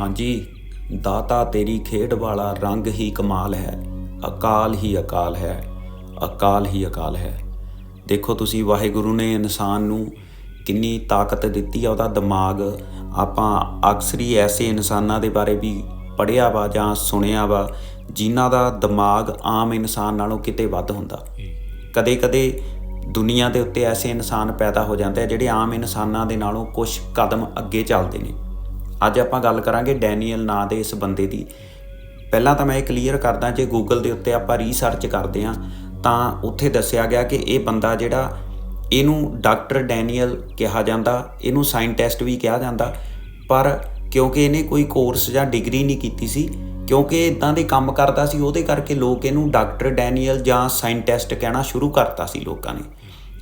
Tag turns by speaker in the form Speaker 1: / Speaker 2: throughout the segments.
Speaker 1: ਹਾਂਜੀ, ਦਾਤਾ ਤੇਰੀ ਖੇਡ ਵਾਲਾ ਰੰਗ ਹੀ ਕਮਾਲ ਹੈ, ਅਕਾਲ ਹੀ ਅਕਾਲ ਹੈ, ਅਕਾਲ ਹੀ ਅਕਾਲ ਹੈ। ਦੇਖੋ ਤੁਸੀਂ ਵਾਹਿਗੁਰੂ ਨੇ ਇਨਸਾਨ ਨੂੰ ਕਿੰਨੀ ਤਾਕਤ ਦਿੱਤੀ ਆ, ਉਹਦਾ ਦਿਮਾਗ ਆਪਾਂ ਅਕਸਰ ਹੀ ਐਸੇ ਇਨਸਾਨਾਂ ਦੇ ਬਾਰੇ ਵੀ ਪੜ੍ਹਿਆ ਵਾ ਜਾਂ ਸੁਣਿਆ ਵਾ, ਜਿਨ੍ਹਾਂ ਦਾ ਦਿਮਾਗ ਆਮ ਇਨਸਾਨ ਨਾਲੋਂ ਕਿਤੇ ਵੱਧ ਹੁੰਦਾ। ਕਦੇ-ਕਦੇ ਦੁਨੀਆ ਦੇ ਉੱਤੇ ਐਸੇ ਇਨਸਾਨ ਪੈਦਾ ਹੋ ਜਾਂਦੇ ਆ, ਜਿਹੜੇ ਆਮ ਇਨਸਾਨਾਂ ਦੇ ਨਾਲੋਂ ਕੁਝ ਕਦਮ ਅੱਗੇ ਚੱਲਦੇ ਨੇ। ਅੱਜ ਆਪਾਂ ਗੱਲ ਕਰਾਂਗੇ ਡੈਨੀਅਲ ਨਾਂ ਦੇ ਇਸ ਬੰਦੇ ਦੀ। ਪਹਿਲਾਂ ਤਾਂ ਮੈਂ ਇਹ ਕਲੀਅਰ ਕਰਦਾ, ਜੇ ਗੂਗਲ ਦੇ ਉੱਤੇ ਆਪਾਂ ਰੀਸਰਚ ਕਰਦੇ ਆ ਤਾਂ ਉੱਥੇ ਦੱਸਿਆ ਗਿਆ ਕਿ ਇਹ ਬੰਦਾ ਜਿਹੜਾ ਇਹਨੂੰ ਡਾਕਟਰ ਡੈਨੀਅਲ ਕਿਹਾ ਜਾਂਦਾ, ਇਹਨੂੰ ਸਾਇੰਟਿਸਟ ਵੀ ਕਿਹਾ ਜਾਂਦਾ, ਪਰ ਕਿਉਂਕਿ ਇਹਨੇ ਕੋਈ ਕੋਰਸ ਜਾਂ ਡਿਗਰੀ ਨਹੀਂ ਕੀਤੀ ਸੀ, ਕਿਉਂਕਿ ਇਦਾਂ ਦੇ ਕੰਮ ਕਰਦਾ ਸੀ, ਉਹਦੇ ਕਰਕੇ ਲੋਕ ਇਹਨੂੰ ਡਾਕਟਰ ਡੈਨੀਅਲ ਜਾਂ ਸਾਇੰਟਿਸਟ ਕਹਿਣਾ ਸ਼ੁਰੂ ਕਰਤਾ ਸੀ ਲੋਕਾਂ ਨੇ।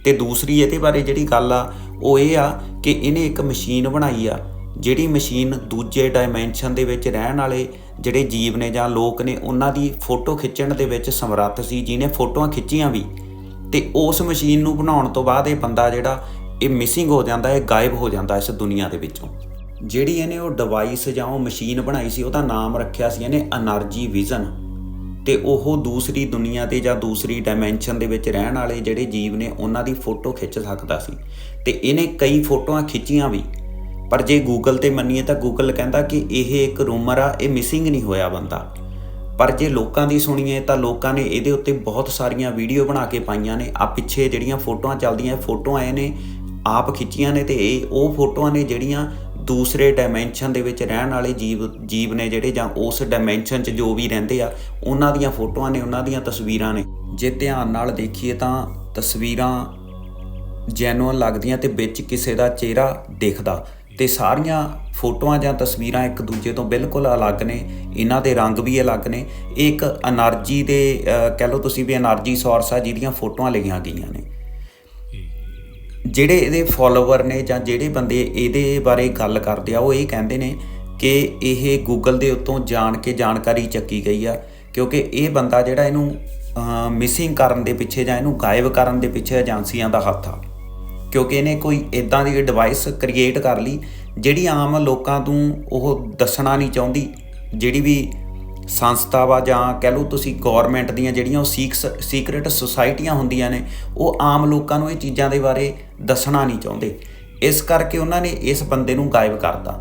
Speaker 1: ਤੇ ਦੂਸਰੀ ਇਹਦੇ ਬਾਰੇ ਜਿਹੜੀ ਗੱਲ ਆ, ਉਹ ਇਹ ਆ ਕਿ ਇਹਨੇ ਇੱਕ ਮਸ਼ੀਨ ਬਣਾਈ ਆ ਜਿਹੜੀ ਮਸ਼ੀਨ ਦੂਜੇ ਡਾਈਮੈਂਸ਼ਨ ਦੇ ਵਿੱਚ ਰਹਿਣ ਵਾਲੇ ਜਿਹੜੇ ਜੀਵ ਨੇ ਜਾਂ ਲੋਕ ਨੇ, ਉਹਨਾਂ ਦੀ ਫੋਟੋ ਖਿੱਚਣ ਦੇ ਵਿੱਚ ਸਮਰੱਥ ਸੀ, ਜਿਹਨੇ ਫੋਟੋਆਂ ਖਿੱਚੀਆਂ ਵੀ। ਤੇ ਉਸ ਮਸ਼ੀਨ ਨੂੰ ਬਣਾਉਣ ਤੋਂ ਬਾਅਦ ਇਹ ਬੰਦਾ ਜਿਹੜਾ, ਇਹ ਮਿਸਿੰਗ ਹੋ ਜਾਂਦਾ, ਇਹ ਗਾਇਬ ਹੋ ਜਾਂਦਾ ਇਸ ਦੁਨੀਆ ਦੇ ਵਿੱਚੋਂ। ਜਿਹੜੀ ਇਹਨੇ ਉਹ ਡਿਵਾਈਸ ਜਾਂ ਉਹ ਮਸ਼ੀਨ ਬਣਾਈ ਸੀ, ਉਹਦਾ ਨਾਮ ਰੱਖਿਆ ਸੀ ਇਹਨੇ એનર્ਜੀ ਵਿਜ਼ਨ ਤੇ ਉਹ ਦੂਸਰੀ ਦੁਨੀਆ ਤੇ ਜਾਂ ਦੂਸਰੀ ਡਾਈਮੈਂਸ਼ਨ ਦੇ ਵਿੱਚ ਰਹਿਣ ਵਾਲੇ ਜਿਹੜੇ ਜੀਵ ਨੇ, ਉਹਨਾਂ ਦੀ ਫੋਟੋ ਖਿੱਚ ਸਕਦਾ ਸੀ। ਤੇ ਇਹਨੇ ਕਈ ਫੋਟੋਆਂ ਖਿੱਚੀਆਂ ਵੀ। ਪਰ ਜੇ ਗੂਗਲ ਤੇ ਮੰਨੀਏ ਤਾਂ ਗੂਗਲ ਕਹਿੰਦਾ ਕਿ ਇਹ ਇੱਕ ਰੂਮਰ ਆ, ਇਹ ਮਿਸਿੰਗ ਨਹੀਂ ਹੋਇਆ ਬੰਦਾ। ਪਰ ਜੇ ਲੋਕਾਂ ਦੀ ਸੁਣੀਏ ਤਾਂ ਲੋਕਾਂ ਨੇ ਇਹਦੇ ਉੱਤੇ ਬਹੁਤ ਸਾਰੀਆਂ ਵੀਡੀਓ ਬਣਾ ਕੇ ਪਾਈਆਂ ਨੇ। ਆ ਪਿੱਛੇ ਜਿਹੜੀਆਂ ਫੋਟੋਆਂ ਚੱਲਦੀਆਂ ਫੋਟੋਆਂ ਆਏ ਨੇ, ਆਪ ਖਿੱਚੀਆਂ ਨੇ ਤੇ ਇਹ ਉਹ ਫੋਟੋਆਂ ਨੇ ਜਿਹੜੀਆਂ ਦੂਸਰੇ ਡਾਈਮੈਂਸ਼ਨ ਦੇ ਵਿੱਚ ਰਹਿਣ ਵਾਲੇ ਜੀਵ ਜੀਵ ਨੇ ਜਿਹੜੇ ਜਾਂ ਉਸ ਡਾਈਮੈਂਸ਼ਨ 'ਚ ਜੋ ਵੀ ਰਹਿੰਦੇ ਆ, ਉਹਨਾਂ ਦੀਆਂ ਫੋਟੋਆਂ ਨੇ, ਉਹਨਾਂ ਦੀਆਂ ਤਸਵੀਰਾਂ ਨੇ। ਜੇ ਧਿਆਨ ਨਾਲ ਦੇਖੀਏ ਤਾਂ ਤਸਵੀਰਾਂ ਜੈਨੂਅਨ ਲੱਗਦੀਆਂ ਤੇ ਵਿੱਚ ਕਿਸੇ ਦਾ ਚਿਹਰਾ ਦਿਖਦਾ। ਤੇ ਸਾਰੀਆਂ ਫੋਟੋਆਂ ਜਾਂ ਤਸਵੀਰਾਂ ਇੱਕ ਦੂਜੇ ਤੋਂ ਬਿਲਕੁਲ ਅਲੱਗ ਨੇ, ਇਹਨਾਂ ਦੇ ਰੰਗ ਵੀ ਅਲੱਗ ਨੇ, ਇਹ ਇੱਕ એનર્ਜੀ ਦੇ ਕਹਿ ਲਓ ਤੁਸੀਂ ਵੀ એનર્ਜੀ ਸੋਰਸ ਆ ਜਿਹਦੀਆਂ ਫੋਟੋਆਂ ਲਈਆਂ ਗਈਆਂ ਨੇ। ਜਿਹੜੇ ਇਹਦੇ ਫਾਲੋਅਰ ਨੇ ਜਾਂ ਜਿਹੜੇ ਬੰਦੇ ਇਹਦੇ ਬਾਰੇ ਗੱਲ ਕਰਦੇ ਆ, ਉਹ ਇਹ ਕਹਿੰਦੇ ਨੇ ਕਿ ਇਹ ਗੂਗਲ ਦੇ ਉੱਤੋਂ ਜਾਣ ਕੇ ਜਾਣਕਾਰੀ ਚੱਕੀ ਗਈ ਆ, ਕਿਉਂਕਿ ਇਹ ਬੰਦਾ ਜਿਹੜਾ ਇਹਨੂੰ ਮਿਸਿੰਗ ਕਰਨ ਦੇ ਪਿੱਛੇ ਜਾਂ ਇਹਨੂੰ ਗਾਇਬ ਕਰਨ ਦੇ ਪਿੱਛੇ ਏਜੰਸੀਆਂ ਦਾ ਹੱਥ ਆ। ਕਿਉਂਕਿ ਇਹਨੇ ਕੋਈ ਇਦਾਂ ਦੀ ਡਿਵਾਈਸ ਕ੍ਰੀਏਟ ਕਰ ਲਈ ਜਿਹੜੀ ਆਮ ਲੋਕਾਂ ਤੋਂ ਉਹ ਦੱਸਣਾ ਨਹੀਂ ਚਾਹੁੰਦੀ, ਜਿਹੜੀ ਵੀ ਸੰਸਥਾ ਵਾ ਜਾਂ ਕਹਿ ਲਓ ਤੁਸੀਂ ਗਵਰਨਮੈਂਟ ਦੀਆਂ ਜਿਹੜੀਆਂ ਉਹ ਸੀਕਸ ਸੀਕ੍ਰੀਟ ਸੁਸਾਇਟੀਆਂ ਹੁੰਦੀਆਂ ਨੇ, ਉਹ ਆਮ ਲੋਕਾਂ ਨੂੰ ਇਹ ਚੀਜ਼ਾਂ ਦੇ ਬਾਰੇ ਦੱਸਣਾ ਨਹੀਂ ਚਾਹੁੰਦੇ। ਇਸ ਕਰਕੇ ਉਹਨਾਂ ਨੇ ਇਸ ਬੰਦੇ ਨੂੰ ਗਾਇਬ ਕਰਤਾ।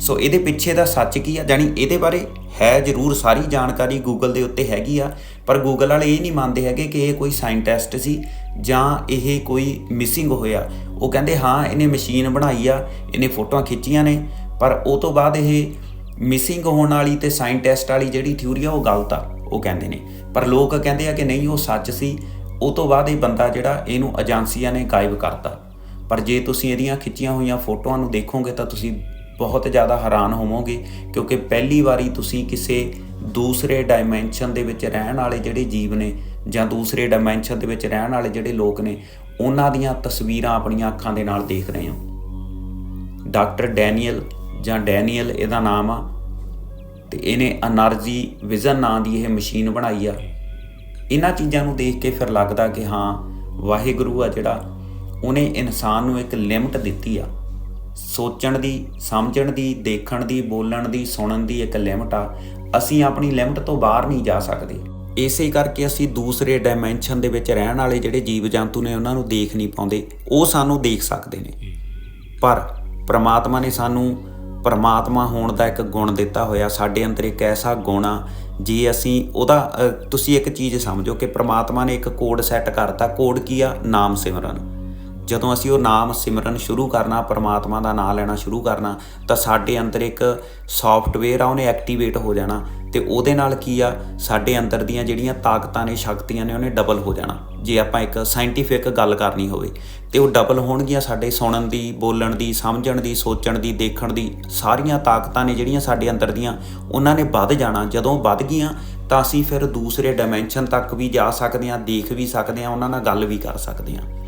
Speaker 1: ਸੋ ਇਹਦੇ ਪਿੱਛੇ ਦਾ ਸੱਚ ਕੀ ਆ? ਜਾਨੀ ਇਹਦੇ ਬਾਰੇ ਹੈ ਜ਼ਰੂਰ ਸਾਰੀ ਜਾਣਕਾਰੀ ਗੂਗਲ ਦੇ ਉੱਤੇ ਹੈਗੀ ਆ, ਪਰ ਗੂਗਲ ਵਾਲੇ ਇਹ ਨਹੀਂ ਮੰਨਦੇ ਹੈਗੇ ਕਿ ਇਹ ਕੋਈ ਸਾਇੰਟਿਸਟ ਸੀ ਜਾਂ ਇਹ ਕੋਈ ਮਿਸਿੰਗ ਹੋਇਆ। ਉਹ ਕਹਿੰਦੇ, ਹਾਂ, ਇਹਨੇ ਮਸ਼ੀਨ ਬਣਾਈ ਆ, ਇਹਨੇ ਫੋਟੋਆਂ ਖਿੱਚੀਆਂ ਨੇ, ਪਰ ਉਹ ਤੋਂ ਬਾਅਦ ਇਹ ਮਿਸਿੰਗ ਹੋਣ ਵਾਲੀ ਤੇ ਸਾਇੰਟਿਸਟ ਵਾਲੀ ਜਿਹੜੀ ਥਿਊਰੀ ਆ, ਉਹ ਗਲਤ ਆ, ਉਹ ਕਹਿੰਦੇ ਨੇ। ਪਰ ਲੋਕ ਕਹਿੰਦੇ ਆ ਕਿ ਨਹੀਂ, ਉਹ ਸੱਚ ਸੀ। ਉਹ ਤੋਂ ਬਾਅਦ ਇਹ ਬੰਦਾ ਜਿਹੜਾ, ਇਹਨੂੰ ਏਜੰਸੀਆਂ ਨੇ ਗਾਇਬ ਕਰਤਾ। ਪਰ ਜੇ ਤੁਸੀਂ ਇਹਦੀਆਂ ਖਿੱਚੀਆਂ ਹੋਈਆਂ ਫੋਟੋਆਂ ਨੂੰ ਦੇਖੋਗੇ ਤਾਂ ਤੁਸੀਂ ਬਹੁਤ ਜ਼ਿਆਦਾ ਹੈਰਾਨ ਹੋਵੋਗੇ, ਕਿਉਂਕਿ ਪਹਿਲੀ ਵਾਰੀ ਤੁਸੀਂ ਕਿਸੇ ਦੂਸਰੇ ਡਾਈਮੈਂਸ਼ਨ ਦੇ ਵਿੱਚ ਰਹਿਣ ਵਾਲੇ ਜਿਹੜੇ ਜੀਵ ਨੇ ਜਾਂ ਦੂਸਰੇ ਡਾਈਮੈਂਸ਼ਨ ਦੇ ਵਿੱਚ ਰਹਿਣ ਵਾਲੇ ਜਿਹੜੇ ਲੋਕ ਨੇ, ਉਹਨਾਂ ਦੀਆਂ ਤਸਵੀਰਾਂ ਆਪਣੀਆਂ ਅੱਖਾਂ ਦੇ ਨਾਲ ਦੇਖ ਰਹੇ ਹੋ। ਡਾਕਟਰ ਡੈਨੀਅਲ ਜਾਂ ਡੈਨੀਅਲ ਇਹਦਾ ਨਾਮ ਆ, ਤੇ ਇਹਨੇ એનર્ਜੀ ਵਿਜ਼ਨ ਨਾਂ ਦੀ ਇਹ ਮਸ਼ੀਨ ਬਣਾਈ ਆ। ਇਹਨਾਂ ਚੀਜ਼ਾਂ ਨੂੰ ਦੇਖ ਕੇ ਫਿਰ ਲੱਗਦਾ ਕਿ ਹਾਂ, ਵਾਹਿਗੁਰੂ ਆ ਜਿਹੜਾ, ਉਹਨੇ ਇਨਸਾਨ ਨੂੰ ਇੱਕ ਲਿਮਟ ਦਿੱਤੀ ਆ। ਸੋਚਣ ਦੀ, ਸਮਝਣ ਦੀ, ਦੇਖਣ ਦੀ, ਬੋਲਣ ਦੀ, ਸੁਣਨ ਦੀ ਇੱਕ ਲਿਮਟ ਆ। ਅਸੀਂ ਆਪਣੀ ਲਿਮਟ ਤੋਂ ਬਾਹਰ ਨਹੀਂ ਜਾ ਸਕਦੇ। ਇਸੇ ਕਰਕੇ ਅਸੀਂ ਦੂਸਰੇ ਡਾਈਮੈਂਸ਼ਨ ਦੇ ਵਿੱਚ ਰਹਿਣ ਵਾਲੇ ਜਿਹੜੇ ਜੀਵ ਜੰਤੂ ਨੇ, ਉਹਨਾਂ ਨੂੰ ਦੇਖ ਨਹੀਂ ਪਾਉਂਦੇ। ਉਹ ਸਾਨੂੰ ਦੇਖ ਸਕਦੇ ਨੇ। ਪਰ ਪ੍ਰਮਾਤਮਾ ਨੇ ਸਾਨੂੰ, ਪਰਮਾਤਮਾ ਹੋਣ ਦਾ ਇੱਕ ਗੁਣ ਦਿੱਤਾ ਹੋਇਆ। ਸਾਡੇ ਅੰਦਰ ਇੱਕ ਐਸਾ ਗੁਣ ਆ, ਜੇ ਅਸੀਂ ਉਹਦਾ ਤੁਸੀਂ ਇੱਕ ਚੀਜ਼ ਸਮਝੋ ਕਿ ਪ੍ਰਮਾਤਮਾ ਨੇ ਇੱਕ ਕੋਡ ਸੈੱਟ ਕਰਤਾ। ਕੋਡ ਕੀ ਆ? ਨਾਮ ਸਿਮਰਨ। ਜਦੋਂ ਅਸੀਂ ਉਹ ਨਾਮ ਸਿਮਰਨ ਸ਼ੁਰੂ ਕਰਨਾ, ਪਰਮਾਤਮਾ ਦਾ ਨਾਮ ਲੈਣਾ ਸ਼ੁਰੂ ਕਰਨਾ, ਤਾਂ ਸਾਡੇ ਅੰਦਰ ਇੱਕ ਸੌਫਟਵੇਅਰ ਆ, ਉਹਨੇ ਐਕਟੀਵੇਟ ਹੋ ਜਾਣਾ। ਤੇ ਉਹਦੇ ਨਾਲ ਕੀ ਆ? ਸਾਡੇ ਅੰਦਰ ਦੀਆਂ ਜਿਹੜੀਆਂ ਤਾਕਤਾਂ ਨੇ, ਸ਼ਕਤੀਆਂ ਨੇ, ਉਹਨੇ ਡਬਲ ਹੋ ਜਾਣਾ। ਜੇ ਆਪਾਂ ਇੱਕ ਸਾਇੰਟੀਫਿਕ ਗੱਲ ਕਰਨੀ ਹੋਵੇ, ਤੇ ਉਹ ਡਬਲ ਹੋਣਗੀਆਂ ਸਾਡੇ ਸੁਣਨ ਦੀ, ਬੋਲਣ ਦੀ, ਸਮਝਣ ਦੀ, ਸੋਚਣ ਦੀ, ਦੇਖਣ ਦੀ, ਸਾਰੀਆਂ ਤਾਕਤਾਂ ਨੇ ਜਿਹੜੀਆਂ ਸਾਡੇ ਅੰਦਰ ਦੀਆਂ, ਉਹਨਾਂ ਨੇ ਵੱਧ ਜਾਣਾ। ਜਦੋਂ ਵੱਧ ਗਈਆਂ, ਤਾਂ ਅਸੀਂ ਫਿਰ ਦੂਸਰੇ ਡਾਈਮੈਂਸ਼ਨ ਤੱਕ ਵੀ ਜਾ ਸਕਦੇ ਹਾਂ, ਦੇਖ ਵੀ ਸਕਦੇ ਹਾਂ, ਉਹਨਾਂ ਨਾਲ ਗੱਲ ਵੀ ਕਰ ਸਕਦੇ ਹਾਂ।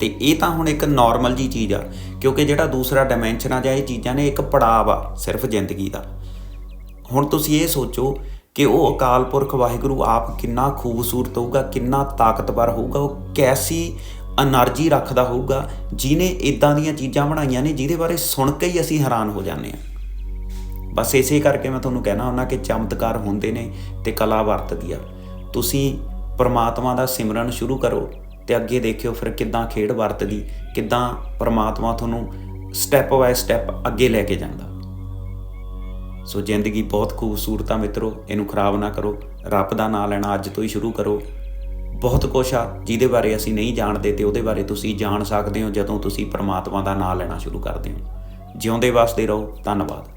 Speaker 1: ਤੇ ਇਹ ਤਾਂ ਹੁਣ ਇੱਕ ਨਾਰਮਲ ਜੀ ਚੀਜ਼ ਆ, ਕਿਉਂਕਿ ਜਿਹੜਾ ਦੂਸਰਾ ਡਾਈਮੈਂਸ਼ਨ ਆ ਜਾਂ ਇਹ ਚੀਜ਼ਾਂ ਨੇ ਇੱਕ ਪੜਾਅ ਆ, ਸਿਰਫ ਜ਼ਿੰਦਗੀ ਦਾ। ਹੁਣ ਤੁਸੀਂ ਇਹ ਸੋਚੋ ਕਿ ਉਹ ਅਕਾਲ ਪੁਰਖ ਵਾਹਿਗੁਰੂ ਆਪ ਕਿੰਨਾ ਖੂਬਸੂਰਤ ਹੋਊਗਾ, ਕਿੰਨਾ ਤਾਕਤਵਰ ਹੋਊਗਾ, ਉਹ ਕੈਸੀ એનર્ਜੀ ਰੱਖਦਾ ਹੋਊਗਾ ਜਿਨੇ ਇਦਾਂ ਦੀਆਂ ਚੀਜ਼ਾਂ ਬਣਾਈਆਂ ਨੇ, ਜਿਹਦੇ ਬਾਰੇ ਸੁਣ ਕੇ ਹੀ ਅਸੀਂ ਹੈਰਾਨ ਹੋ ਜਾਂਦੇ ਆ ਬਸ ਇਸੇ ਕਰਕੇ ਮੈਂ ਤੁਹਾਨੂੰ ਕਹਿਣਾ ਹੁੰਦਾ ਕਿ ਚਮਤਕਾਰ ਹੁੰਦੇ ਨੇ ਤੇ ਕਲਾ ਵਰਤਦੀ ਆ। ਤੁਸੀਂ ਪਰਮਾਤਮਾ ਦਾ ਸਿਮਰਨ ਸ਼ੁਰੂ ਕਰੋ। ਤੇ ਅੱਗੇ ਦੇਖਿਓ ਫਿਰ ਕਿੱਦਾਂ ਖੇਡ ਵਰਤਦੀ, ਕਿੱਦਾਂ ਪਰਮਾਤਮਾ ਤੁਹਾਨੂੰ ਸਟੈਪ ਬਾਏ ਸਟੈਪ ਅੱਗੇ ਲੈ ਕੇ ਜਾਂਦਾ। ਸੋ ਜ਼ਿੰਦਗੀ ਬਹੁਤ ਖੂਬਸੂਰਤ ਆ ਮਿੱਤਰੋ, ਇਹਨੂੰ ਖਰਾਬ ਨਾ ਕਰੋ, ਰੱਬ ਦਾ ਨਾਮ ਲੈਣਾ ਅੱਜ ਤੋਂ ਹੀ ਸ਼ੁਰੂ ਕਰੋ। ਬਹੁਤ ਕੁਛ ਆ, ਜਿਹਦੇ ਬਾਰੇ ਅਸੀਂ ਨਹੀਂ ਜਾਣਦੇ ਤੇ ਉਹਦੇ ਬਾਰੇ ਤੁਸੀਂ ਜਾਣ ਸਕਦੇ ਹੋ ਜਦੋਂ ਤੁਸੀਂ ਪਰਮਾਤਮਾ ਦਾ ਨਾਮ ਲੈਣਾ ਸ਼ੁਰੂ ਕਰਦੇ ਹੋ। ਜਿਉਂਦੇ ਵਾਸਤੇ ਰਹੋ, ਧੰਨਵਾਦ।